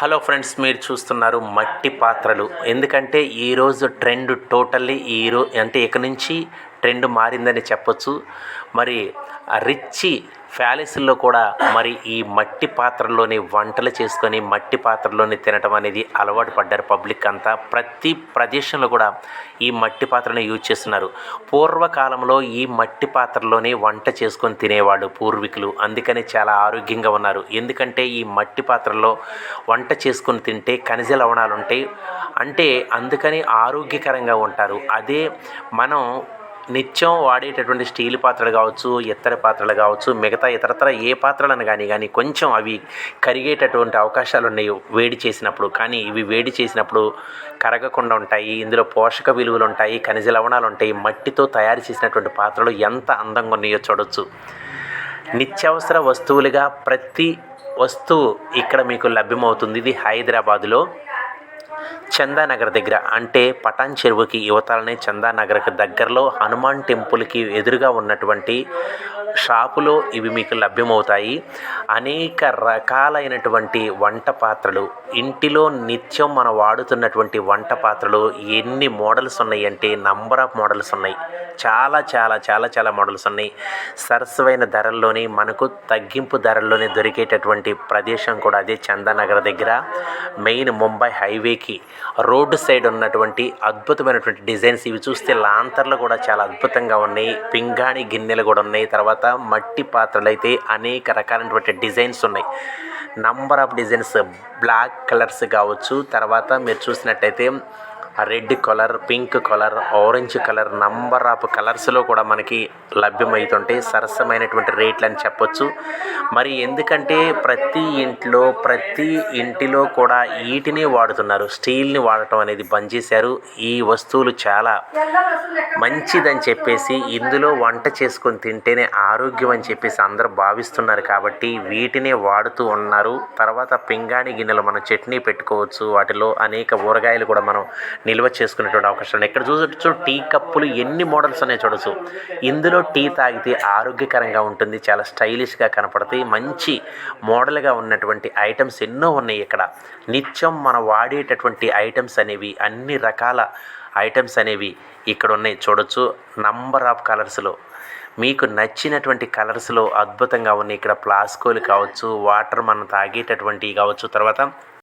Hello friends మీరు చూస్తున్నారు మట్టి పాత్రలు. ఎందుకంటే ఈరోజు ట్రెండ్ టోటల్లీ ఈరో అంటే ఇక నుంచి ట్రెండ్ మారిందని చెప్పొచ్చు. మరి రిచ్చి ప్యాలెస్లో కూడా మరి ఈ మట్టి పాత్రల్లోని వంటలు చేసుకొని మట్టి పాత్రలోని తినటం అనేది అలవాటు పడ్డారు పబ్లిక్ అంతా. ప్రతి ప్రదేశంలో కూడా ఈ మట్టి పాత్రను యూజ్ చేస్తున్నారు. పూర్వకాలంలో ఈ మట్టి పాత్రలోనే వంట చేసుకొని తినేవాళ్ళు పూర్వీకులు. అందుకని చాలా ఆరోగ్యంగా ఉన్నారు. ఎందుకంటే ఈ మట్టి పాత్రలో వంట చేసుకొని తింటే ఖనిజ లవణాలు ఉంటాయి అంటే అందుకని ఆరోగ్యకరంగా ఉంటారు. అదే మనం నిత్యం వాడేటటువంటి స్టీల్ పాత్రలు కావచ్చు ఇత్తడి పాత్రలు కావచ్చు మిగతా ఇతరతర ఏ పాత్రలను కానీ కానీ కొంచెం అవి కరిగేటటువంటి అవకాశాలు ఉన్నాయి వేడి చేసినప్పుడు. కానీ ఇవి వేడి చేసినప్పుడు కరగకుండా ఉంటాయి. ఇందులో పోషక విలువలు ఉంటాయి ఖనిజ లవణాలు ఉంటాయి. మట్టితో తయారు చేసినటువంటి పాత్రలు ఎంత అందంగా ఉన్నాయో చూడొచ్చు. నిత్యావసర వస్తువులుగా ప్రతి వస్తువు ఇక్కడ మీకు లభ్యమవుతుంది. ఇది హైదరాబాదులో చందానగర్ దగ్గర. అంటే పటాన్ చెరువుకి యువతలనే చందానగర్కి దగ్గరలో హనుమాన్ టెంపుల్కి ఎదురుగా ఉన్నటువంటి షాపులో ఇవి మీకు లభ్యమవుతాయి. అనేక రకాలైనటువంటి వంట పాత్రలు. ఇంటిలో నిత్యం మనం వాడుతున్నటువంటి వంట పాత్రలు ఎన్ని మోడల్స్ ఉన్నాయి అంటే నంబర్ ఆఫ్ మోడల్స్ ఉన్నాయి. చాలా చాలా చాలా చాలా మోడల్స్ ఉన్నాయి. సరసమైన ధరల్లోని మనకు తగ్గింపు ధరల్లోనే దొరికేటటువంటి ప్రదేశం కూడా అదే చందానగర్ దగ్గర. మెయిన్ ముంబై హైవేకి రోడ్డు సైడ్ ఉన్నటువంటి అద్భుతమైనటువంటి డిజైన్స్ ఇవి చూస్తే లాంతర్లు కూడా చాలా అద్భుతంగా ఉన్నాయి. పింగాణి గిన్నెలు కూడా ఉన్నాయి. తర్వాత మట్టి పాత్రలు అయితే అనేక రకాలైనటువంటి డిజైన్స్ ఉన్నాయి. Number of designs black colours కావచ్చు. తర్వాత మీరు చూసినట్టయితే red colour pink colour orange colour number of కలర్స్లో కూడా మనకి లభ్యమవుతుంటాయి సరసమైనటువంటి రేట్లు అని చెప్పొచ్చు. మరి ఎందుకంటే ప్రతి ఇంట్లో ప్రతి ఇంటిలో కూడా వీటిని వాడుతున్నారు. స్టీల్ని వాడటం అనేది బంద్ చేశారు. ఈ వస్తువులు చాలా మంచిదని చెప్పేసి ఇందులో వంట చేసుకొని తింటేనే ఆరోగ్యం అని చెప్పేసి అందరూ భావిస్తున్నారు కాబట్టి వీటినే వాడుతూ ఉన్నారు. తర్వాత పింగాణి గిన్నెలు మనం చట్నీ పెట్టుకోవచ్చు. వాటిలో అనేక ఊరగాయలు కూడా మనం నిల్వ చేసుకునేటువంటి అవకాశం ఉంది ఇక్కడ చూసొచ్చు టీ కప్పులు ఎన్ని మోడల్స్ ఉన్నాయి చూడొచ్చు ఇందులో టీ తాగితే ఆరోగ్యకరంగా ఉంటుంది చాలా స్టైలిష్గా కనపడతాయి. మంచి మోడల్గా ఉన్నటువంటి ఐటమ్స్ ఎన్నో ఉన్నాయి ఇక్కడ. నిత్యం మనం వాడేటటువంటి ఐటమ్స్ అనేవి అన్ని రకాల ఐటమ్స్ అనేవి ఇక్కడ ఉన్నాయి చూడొచ్చు. నంబర్ ఆఫ్ కలర్స్లో. మీకు నచ్చినటువంటి కలర్స్లో అద్భుతంగా ఉన్నాయి. ఇక్కడ ప్లాస్కోలు కావచ్చు వాటర్ మనం తాగేటటువంటివి కావచ్చు. తర్వాత